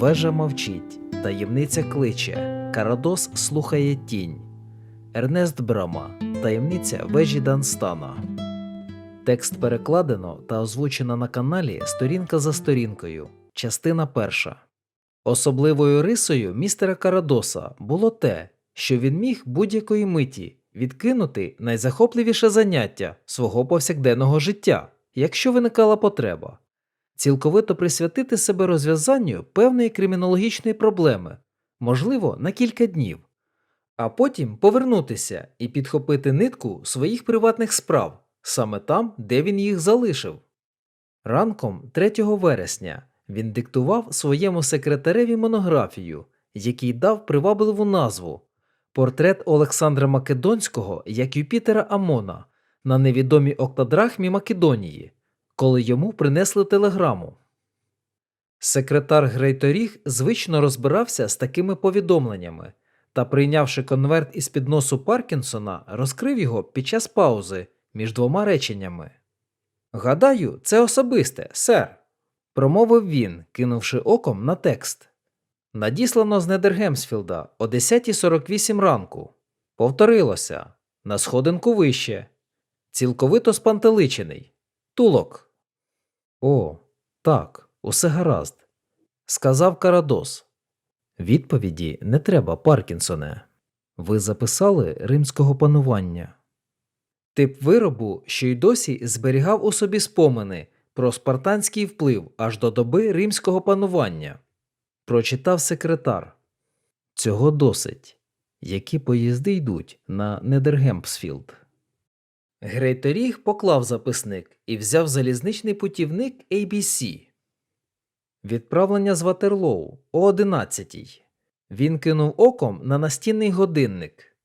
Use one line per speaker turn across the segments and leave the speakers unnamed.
Вежа мовчить, таємниця кличе, Карадос слухає тінь. Ернест Брама, таємниця вежі Данстана. Текст перекладено та озвучено на каналі сторінка за сторінкою. Частина перша. Особливою рисою містера Карадоса було те, що він міг будь-якої миті відкинути найзахопливіше заняття свого повсякденного життя, якщо виникала потреба, цілковито присвятити себе розв'язанню певної кримінологічної проблеми, можливо, на кілька днів, а потім повернутися і підхопити нитку своїх приватних справ саме там, де він їх залишив. Ранком 3 вересня він диктував своєму секретареві монографію, який дав привабливу назву Портрет Олександра Македонського як Юпітера Амона на невідомій октадрахмі Македонії, коли йому принесли телеграму. Секретар Грейторіг звично розбирався з такими повідомленнями та, прийнявши конверт із під носу Паркінсона, розкрив його під час паузи між двома реченнями. Гадаю, це особисте, сер, промовив він, кинувши оком на текст. Надіслано з Недергемсфілда о 10.48 ранку. Повторилося на сходинку вище. Цілковито спантеличений. Тулок. О, так, усе гаразд. Сказав Карадос. Відповіді не треба, Паркінсоне. Ви записали римського панування. Тип виробу, що й досі зберігав у собі спомини про спартанський вплив аж до доби римського панування. Прочитав секретар. Цього досить. Які поїзди йдуть на Недергемпсфілд. Грейторіг поклав записник і взяв залізничний путівник ABC. Відправлення з Ватерлоу о 11. Він кинув оком на настінний годинник.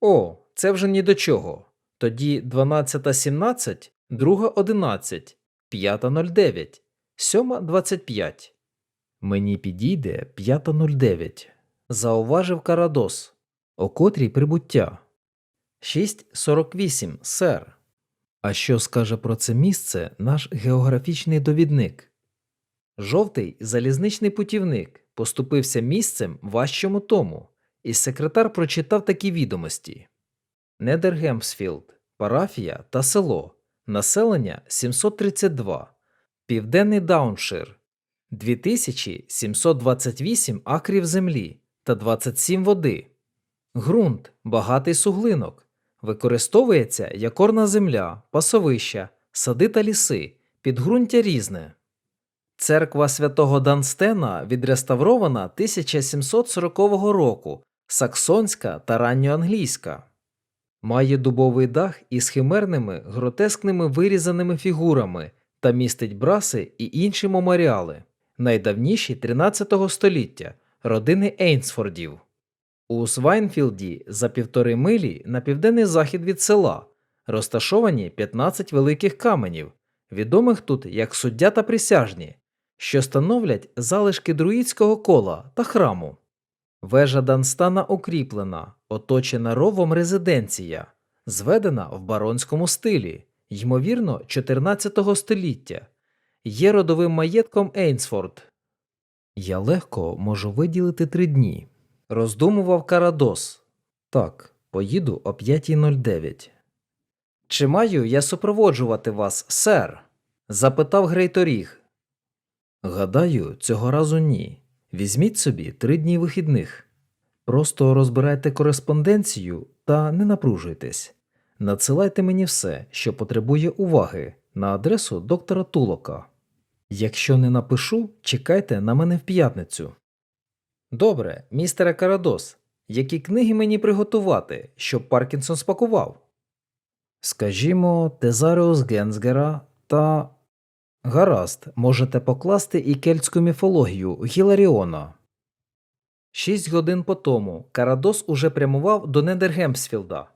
О, це вже ні до чого. Тоді 12.17, друга 11, 5.09, 7.25. Мені підійде 5.09, зауважив Карадос. О котрій прибуття. 6.48, сер. А що скаже про це місце наш географічний довідник? Жовтий залізничний путівник поступився місцем важчому тому, і секретар прочитав такі відомості: Недергемсфілд, парафія та село, населення 732, Південний Дауншир, 2728 акрів землі та 27 води. Ґрунт багатий суглинок. Використовується як орна земля, пасовища, сади та ліси, підґрунтя різне. Церква святого Данстена відреставрована 1740 року, саксонська та ранньоанглійська. Має дубовий дах із химерними гротескними вирізаними фігурами та містить браси і інші меморіали, найдавніші 13 століття родини Ейнсфордів. У Свайнфілді за півтори милі на південний захід від села розташовані 15 великих каменів, відомих тут як суддя та присяжні, що становлять залишки друїдського кола та храму. Вежа Данстана укріплена, оточена ровом резиденція, зведена в баронському стилі, ймовірно, 14 століття, є родовим маєтком Ейнсфорд. Я легко можу виділити три дні. Роздумував Карадос. Так, поїду о 5.09. Чи маю я супроводжувати вас, сер? запитав Грейторіг. Гадаю, цього разу ні. Візьміть собі три дні вихідних. Просто розбирайте кореспонденцію та не напружуйтесь. Надсилайте мені все, що потребує уваги, на адресу доктора Тулока. Якщо не напишу, чекайте на мене в п'ятницю. Добре, містере Карадос, які книги мені приготувати, щоб Паркінсон спакував? Скажімо, Тезаріус Генсгера та. Гаразд, можете покласти і кельтську міфологію Гіларіона. Шість годин по тому Карадос уже прямував до Недергемсфілда.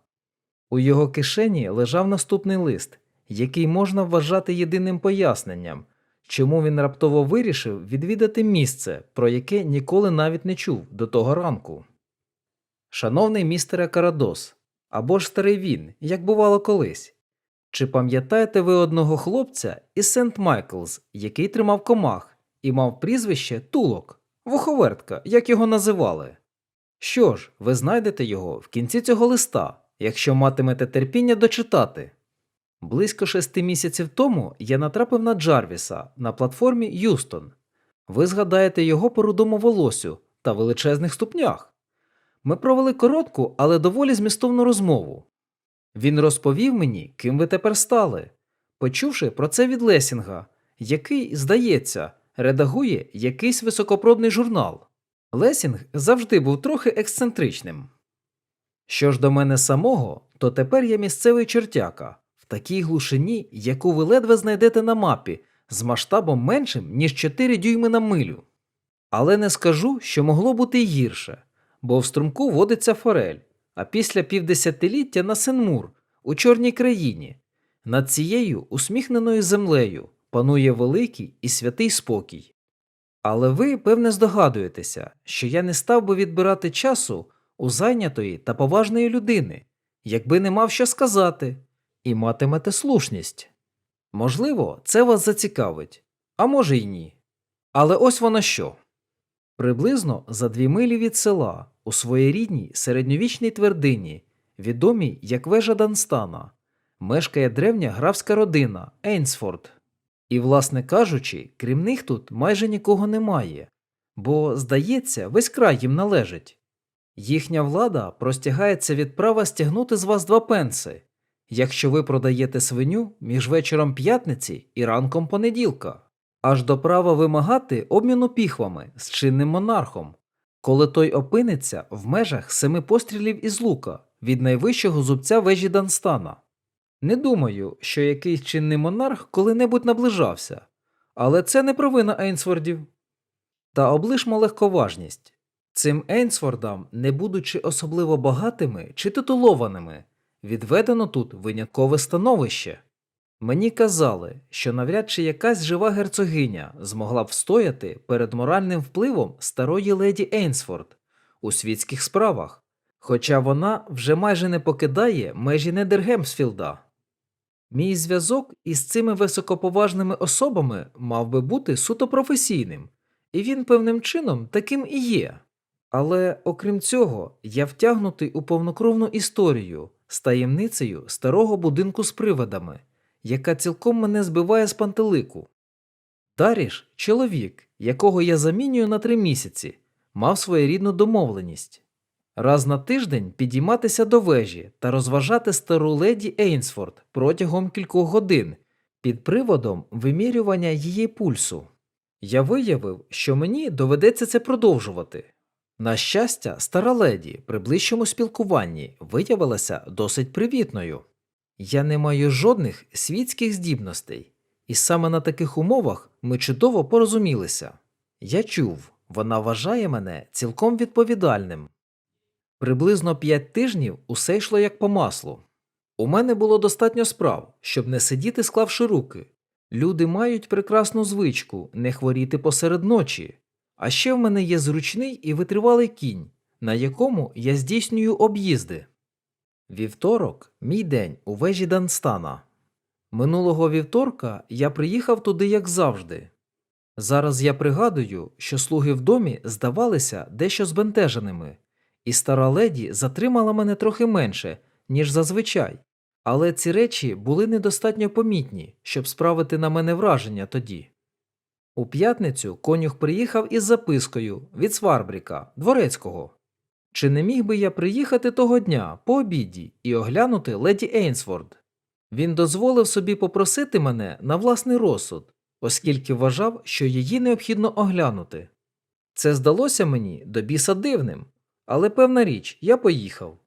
У його кишені лежав наступний лист, який можна вважати єдиним поясненням, чому він раптово вирішив відвідати місце, про яке ніколи навіть не чув до того ранку. Шановний містере Карадос, або ж старий він, як бувало колись. Чи пам'ятаєте ви одного хлопця із Сент Майклз, який тримав комах і мав прізвище Тулок? Вуховертка, як його називали. Що ж, ви знайдете його в кінці цього листа, якщо матимете терпіння дочитати. Близько шести місяців тому я натрапив на Джарвіса на платформі Юстон. Ви згадаєте його по рудому волосю та величезних ступнях. Ми провели коротку, але доволі змістовну розмову. Він розповів мені, ким ви тепер стали, почувши про це від Лесінга, який, здається, редагує якийсь високопробний журнал. Лесінг завжди був трохи ексцентричним. Що ж до мене самого, то тепер я місцевий чертяка в такій глушині, яку ви ледве знайдете на мапі, з масштабом меншим, ніж 4 дюйми на милю. Але не скажу, що могло бути й гірше, бо в струмку водиться форель, а після півдесятиліття на Сенмур, у чорній країні, над цією усміхненою землею панує великий і святий спокій. Але ви, певне, здогадуєтеся, що я не став би відбирати часу у зайнятої та поважної людини, якби не мав що сказати, і матимете слушність. Можливо, це вас зацікавить, а може й ні. Але ось воно що. Приблизно за дві милі від села, у своєрідній середньовічній твердині, відомій як вежа Данстана, мешкає древня графська родина Ейнсфорд. І, власне кажучи, крім них тут майже нікого немає, бо, здається, весь край їм належить. Їхня влада простягається від права стягнути з вас два пенси, якщо ви продаєте свиню між вечором п'ятниці і ранком понеділка, аж до права вимагати обміну піхвами з чинним монархом, коли той опиниться в межах семи пострілів із лука від найвищого зубця вежі Данстана. Не думаю, що якийсь чинний монарх коли-небудь наближався, але це не провина Ейнсвордів. Та облишмо легковажність. Цим Ейнсвордам, не будучи особливо багатими чи титулованими, відведено тут виняткове становище. Мені казали, що навряд чи якась жива герцогиня змогла б встояти перед моральним впливом старої леді Ейнсфорд у світських справах, хоча вона вже майже не покидає межі Недергемсфілда. Мій зв'язок із цими високоповажними особами мав би бути суто професійним, і він певним чином таким і є. Але окрім цього, я втягнутий у повнокровну історію з таємницею старого будинку з привидами, яка цілком мене збиває з пантелику. Даріш, чоловік, якого я замінюю на три місяці, мав своєрідну домовленість раз на тиждень підійматися до вежі та розважати стару леді Ейнсфорд протягом кількох годин під приводом вимірювання її пульсу. Я виявив, що мені доведеться це продовжувати. На щастя, стара леді при ближчому спілкуванні виявилася досить привітною. Я не маю жодних світських здібностей, і саме на таких умовах ми чудово порозумілися. Я чув, вона вважає мене цілком відповідальним. Приблизно п'ять тижнів усе йшло як по маслу. У мене було достатньо справ, щоб не сидіти, склавши руки. Люди мають прекрасну звичку не хворіти посеред ночі, а ще в мене є зручний і витривалий кінь, на якому я здійснюю об'їзди. Вівторок мій день у вежі Данстана. Минулого вівторка я приїхав туди, як завжди. Зараз я пригадую, що слуги в домі здавалися дещо збентеженими, і стара леді затримала мене трохи менше, ніж зазвичай, але ці речі були недостатньо помітні, щоб справити на мене враження тоді. У п'ятницю конюх приїхав із запискою від Сварбріка, дворецького. Чи не міг би я приїхати того дня по обіді і оглянути леді Ейнсворд? Він дозволив собі попросити мене на власний розсуд, оскільки вважав, що її необхідно оглянути. Це здалося мені до біса дивним, але певна річ, я поїхав.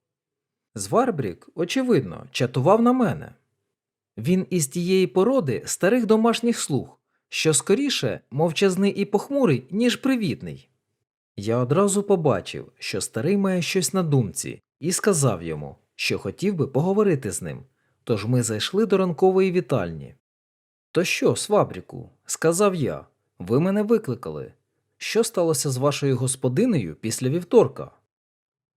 Зварбрік, очевидно, чатував на мене. Він із тієї породи старих домашніх слуг, що скоріше мовчазний і похмурий, ніж привітний. Я одразу побачив, що старий має щось на думці, і сказав йому, що хотів би поговорити з ним, тож ми зайшли до ранкової вітальні. То що, Свабріку, сказав я, ви мене викликали. Що сталося з вашою господинею після вівторка?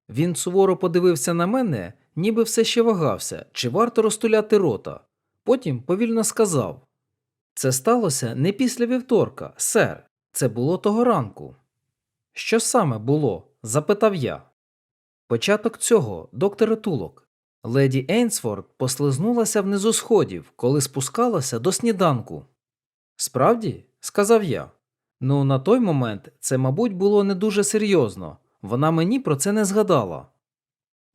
Він суворо подивився на мене, ніби все ще вагався, чи варто розтуляти рота. Потім повільно сказав Це сталося не після вівторка, сер, це було того ранку. Що саме було? запитав я. Початок цього, докторе Тулок. Леді Ейнсворт послизнулася внизу сходів, коли спускалася до сніданку. Справді, сказав я. Ну, на той момент це, мабуть, було не дуже серйозно. Вона мені про це не згадала.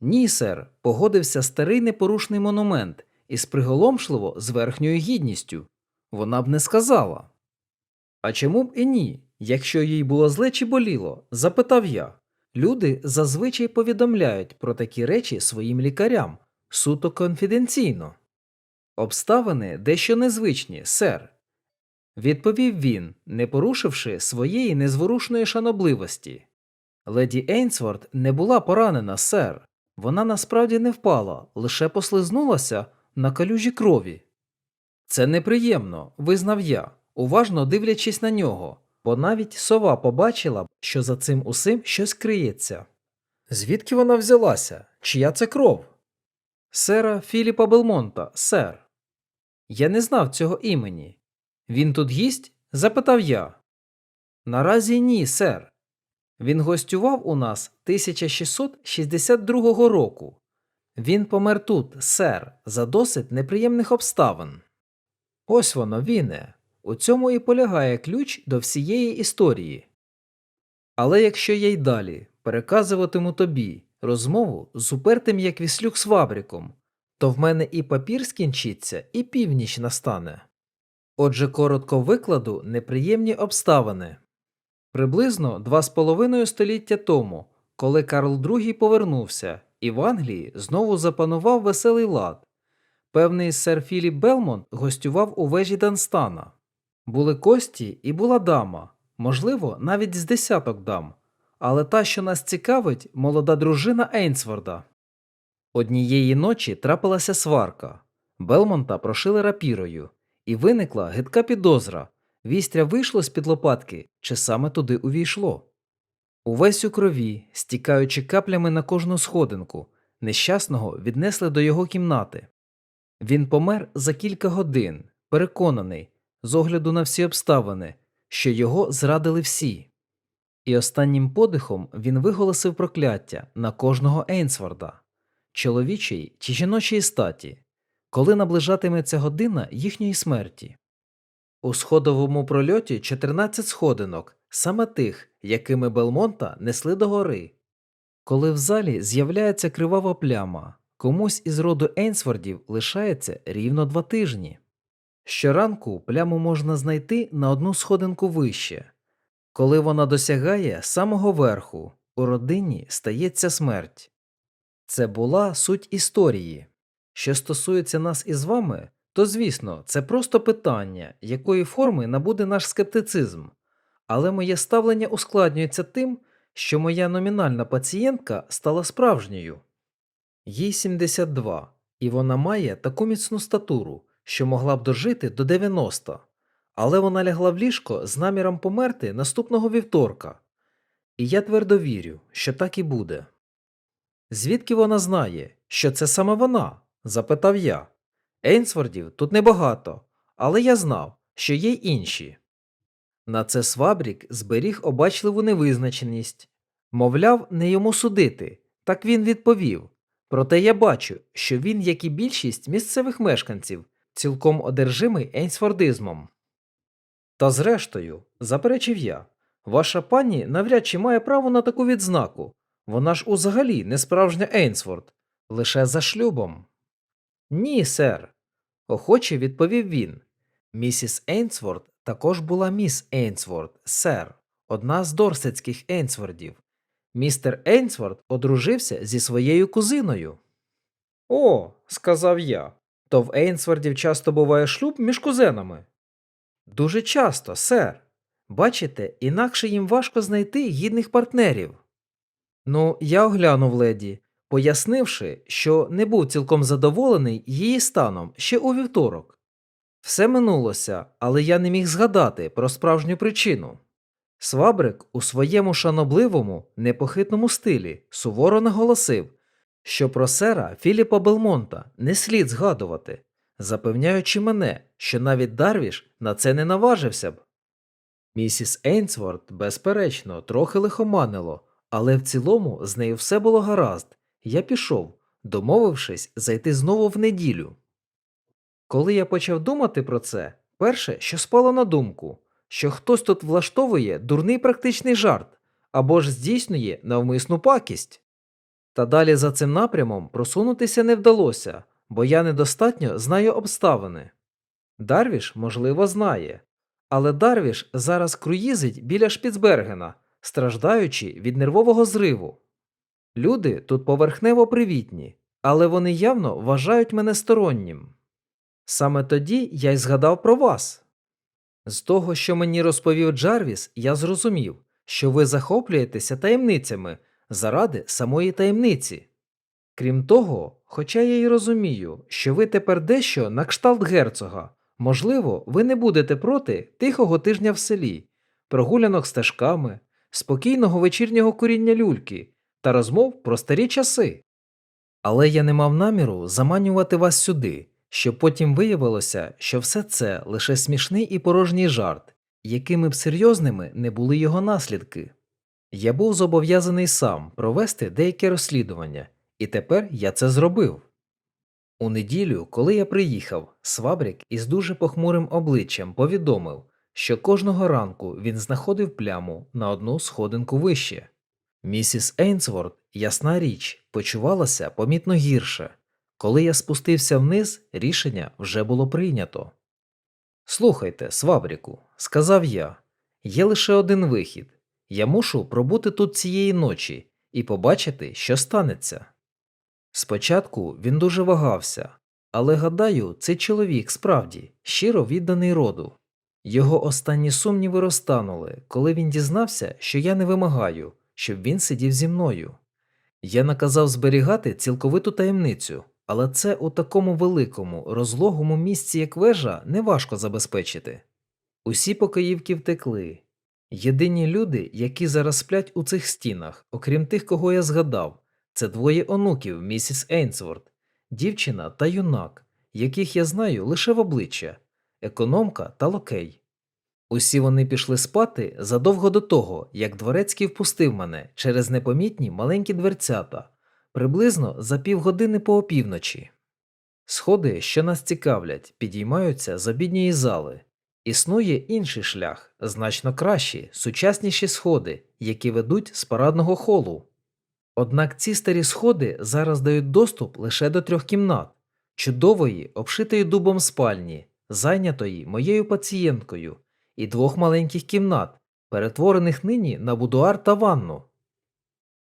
Ні, сер, погодився старий непорушний монумент із приголомшливо з верхньою гідністю. Вона б не сказала. А чому б і ні, якщо їй було зле чи боліло? запитав я. Люди зазвичай повідомляють про такі речі своїм лікарям суто конфіденційно. Обставини дещо незвичні, сер, відповів він, не порушивши своєї незворушної шанобливості. Леді Ейнсворт не була поранена, сер. Вона насправді не впала, лише послизнулася на калюжі крові. Це неприємно, визнав я, уважно дивлячись на нього, бо навіть сова побачила що за цим усім щось криється. Звідки вона взялася? Чия це кров? Сера Філіпа Белмонта, сер. Я не знав цього імені. Він тут гість? запитав я. Наразі ні, сер. Він гостював у нас 1662 року. Він помер тут, сер, за досить неприємних обставин. Ось воно, Віне. У цьому і полягає ключ до всієї історії. Але якщо я й далі переказуватиму тобі розмову з упертим як віслюк Свабріком, то в мене і папір скінчиться, і північ настане. Отже, коротко викладу неприємні обставини. Приблизно два з половиною століття тому, коли Карл II повернувся, і в Англії знову запанував веселий лад. Певний сер Філіп Белмонт гостював у вежі Данстана. Були кості і була дама, можливо, навіть з десяток дам, але та, що нас цікавить, молода дружина Ейнсворда. Однієї ночі трапилася сварка. Белмонта прошили рапірою, і виникла гидка підозра. Вістря вийшло з під лопатки, чи саме туди увійшло. Увесь у крові, стікаючи каплями на кожну сходинку, нещасного віднесли до його кімнати. Він помер за кілька годин, переконаний, з огляду на всі обставини, що його зрадили всі. І останнім подихом він виголосив прокляття на кожного Ейнсворда, чоловічої чи жіночої статі, коли наближатиметься година їхньої смерті. У сходовому прольоті 14 сходинок, саме тих, якими Белмонта несли до гори. Коли в залі з'являється кривава пляма, комусь із роду Ейнсвордів лишається рівно два тижні. Щоранку пляму можна знайти на одну сходинку вище. Коли вона досягає самого верху, у родині стається смерть. Це була суть історії. Що стосується нас із вами, то звісно, це просто питання, якої форми набуде наш скептицизм, але моє ставлення ускладнюється тим, що моя номінальна пацієнтка стала справжньою. Їй 72, і вона має таку міцну статуру, що могла б дожити до 90, але вона лягла в ліжко з наміром померти наступного вівторка. І я твердо вірю, що так і буде. Звідки вона знає, що це саме вона? запитав я. Ейнсвордів тут небагато, але я знав, що є й інші. На це Свабрік зберіг обачливу невизначеність. Мовляв, не йому судити, так він відповів. Проте я бачу, що він, як і більшість місцевих мешканців, цілком одержимий ейнсфордизмом. Та зрештою, заперечив я, ваша пані навряд чи має право на таку відзнаку. Вона ж узагалі не справжня Ейнсворд, лише за шлюбом. Ні, сер, охоче відповів він. Місіс Ейнсворд також була міс Ейнсворд, сер, одна з дорсетських Ейнсвордів. Містер Ейнсворд одружився зі своєю кузиною. О, сказав я. То в Ейнсвордів часто буває шлюб між кузенами. Дуже часто, сер. Бачите, інакше їм важко знайти гідних партнерів. Ну, я оглянув леді, пояснивши, що не був цілком задоволений її станом ще у вівторок. Все минулося, але я не міг згадати про справжню причину. Свабрик у своєму шанобливому, непохитному стилі суворо наголосив, що про сера Філіпа Белмонта не слід згадувати, запевняючи мене, що навіть Дарвіш на це не наважився б. Місіс Ейнсворт, безперечно, трохи лихоманило, але в цілому з нею все було гаразд. Я пішов, домовившись зайти знову в неділю. Коли я почав думати про це, перше, що спало на думку, що хтось тут влаштовує дурний практичний жарт або ж здійснює навмисну пакість. Та далі за цим напрямом просунутися не вдалося, бо я недостатньо знаю обставини. Дарвіш, можливо, знає, але Дарвіш зараз круїзить біля Шпіцбергена, страждаючи від нервового зриву. Люди тут поверхнево привітні, але вони явно вважають мене стороннім. Саме тоді я й згадав про вас. З того, що мені розповів Джарвіс, я зрозумів, що ви захоплюєтеся таємницями заради самої таємниці. Крім того, хоча я й розумію, що ви тепер дещо на кшталт герцога, можливо, ви не будете проти тихого тижня в селі, прогулянок стежками, спокійного вечірнього куріння люльки та розмов про старі часи. Але я не мав наміру заманювати вас сюди, щоб потім виявилося, що все це лише смішний і порожній жарт, якими б серйозними не були його наслідки. Я був зобов'язаний сам провести деяке розслідування, і тепер я це зробив. У неділю, коли я приїхав, Свабрік із дуже похмурим обличчям повідомив, що кожного ранку він знаходив пляму на одну сходинку вище. Місіс Ейнсворт, ясна річ, почувалася помітно гірше. Коли я спустився вниз, рішення вже було прийнято. Слухайте, Свабріку, сказав я, є лише один вихід. Я мушу пробути тут цієї ночі і побачити, що станеться. Спочатку він дуже вагався, але гадаю, цей чоловік справді щиро відданий роду. Його останні сумніви розтанули, коли він дізнався, що я не вимагаю, щоб він сидів зі мною. Я наказав зберігати цілковиту таємницю, але це у такому великому, розлогому місці, як вежа, неважко забезпечити. Усі покоївки втекли. Єдині люди, які зараз сплять у цих стінах, окрім тих, кого я згадав, це двоє онуків місіс Ейнсворт, дівчина та юнак, яких я знаю лише в обличчя, економка та локей. Усі вони пішли спати задовго до того, як дворецький впустив мене через непомітні маленькі дверцята, приблизно за півгодини по опівночі. Сходи, що нас цікавлять, підіймаються з обідньої зали. Існує інший шлях, значно кращі, сучасніші сходи, які ведуть з парадного холу. Однак ці старі сходи зараз дають доступ лише до трьох кімнат чудової, обшитої дубом спальні, зайнятої моєю пацієнткою, і двох маленьких кімнат, перетворених нині на будуар та ванну.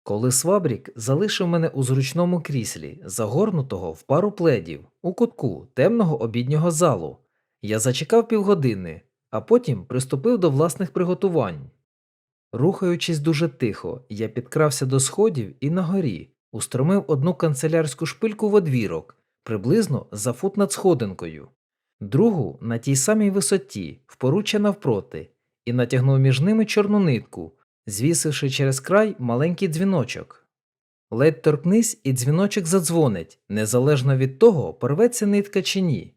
Коли Свабрік залишив мене у зручному кріслі, загорнутого в пару пледів, у кутку темного обіднього залу, я зачекав півгодини, а потім приступив до власних приготувань. Рухаючись дуже тихо, я підкрався до сходів і на горі, устромив одну канцелярську шпильку в одвірок, приблизно за фут над сходинкою, другу на тій самій висоті, впоруччя навпроти, і натягнув між ними чорну нитку, звісивши через край маленький дзвіночок. Ледь торкнись, і дзвіночок задзвонить, незалежно від того, порветься нитка чи ні.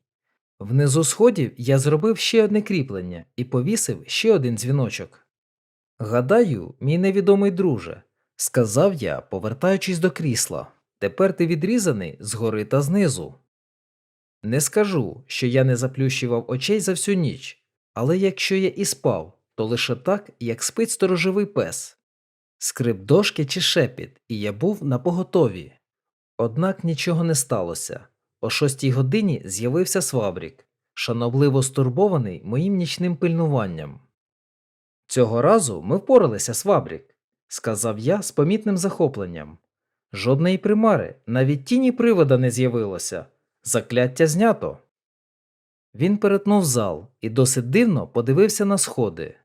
Внизу сходів я зробив ще одне кріплення і повісив ще один дзвіночок. Гадаю, мій невідомий друже, сказав я, повертаючись до крісла. Тепер ти відрізаний згори та знизу. Не скажу, що я не заплющував очей за всю ніч, але якщо я і спав, то лише так, як спить сторожовий пес. Скрип дошки чи шепіт, і я був на поготові. Однак нічого не сталося. О шостій годині з'явився Свабрік, шанобливо стурбований моїм нічним пильнуванням. Цього разу ми впоралися, Свабрік, сказав я з помітним захопленням. Жодної примари, навіть тіні привода не з'явилося. Закляття знято. Він перетнув зал і досить дивно подивився на сходи.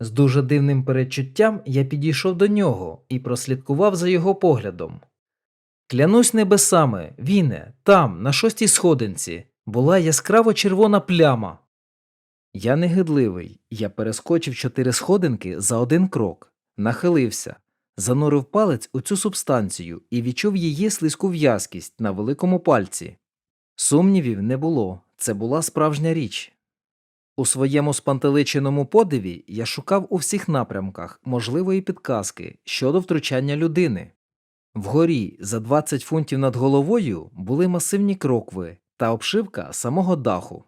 З дуже дивним передчуттям я підійшов до нього і прослідкував за його поглядом. Клянусь небесами, Віне, там, на шостій сходинці, була яскраво червона пляма. Я негидливий, я перескочив чотири сходинки за один крок, нахилився, занурив палець у цю субстанцію і відчув її слизьку в'язкість на великому пальці. Сумнівів не було, це була справжня річ. У своєму спантеличеному подиві я шукав у всіх напрямках можливої підказки щодо втручання людини. Вгорі за 20 фунтів над головою були масивні крокви та обшивка самого даху.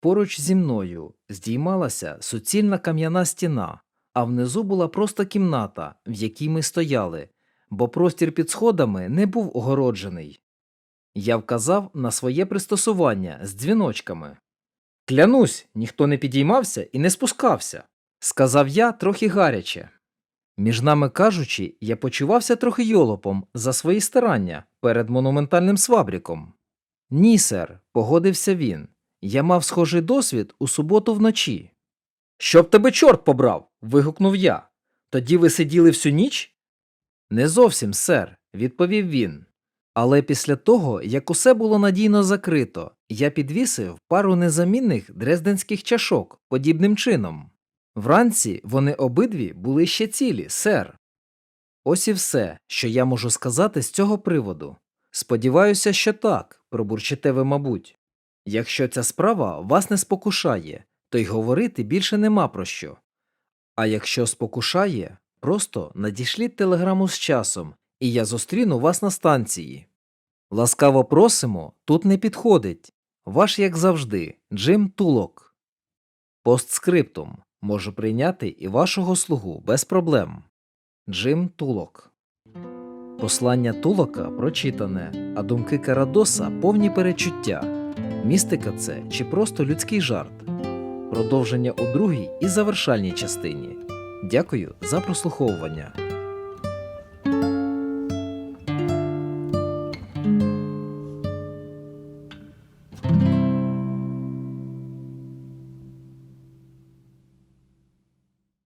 Поруч зі мною здіймалася суцільна кам'яна стіна, а внизу була просто кімната, в якій ми стояли, бо простір під сходами не був огороджений. Я вказав на своє пристосування з дзвіночками. Клянусь, ніхто не підіймався і не спускався, сказав я трохи гаряче. Між нами кажучи, я почувався трохи йолопом за свої старання перед монументальним свабріком. Ні, сер, погодився він. Я мав схожий досвід у суботу вночі. Щоб тебе чорт побрав. вигукнув я. Тоді ви сиділи всю ніч? Не зовсім, сер, відповів він. Але після того, як усе було надійно закрито, я підвісив пару незамінних дрезденських чашок подібним чином. Вранці вони обидві були ще цілі, сер. Ось і все, що я можу сказати з цього приводу. Сподіваюся, що так, пробурчите ви, мабуть. Якщо ця справа вас не спокушає, то й говорити більше нема про що. А якщо спокушає, просто надішліть телеграму з часом, і я зустріну вас на станції. Ласкаво просимо, тут не підходить. Ваш, як завжди, Джим Тулок. Постскриптум. Можу прийняти і вашого слугу без проблем. Джим Тулок. Послання Тулока прочитане, а думки Карадоса повні перечуття. Містика це чи просто людський жарт. Продовження у другій і завершальній частині. Дякую за прослуховування.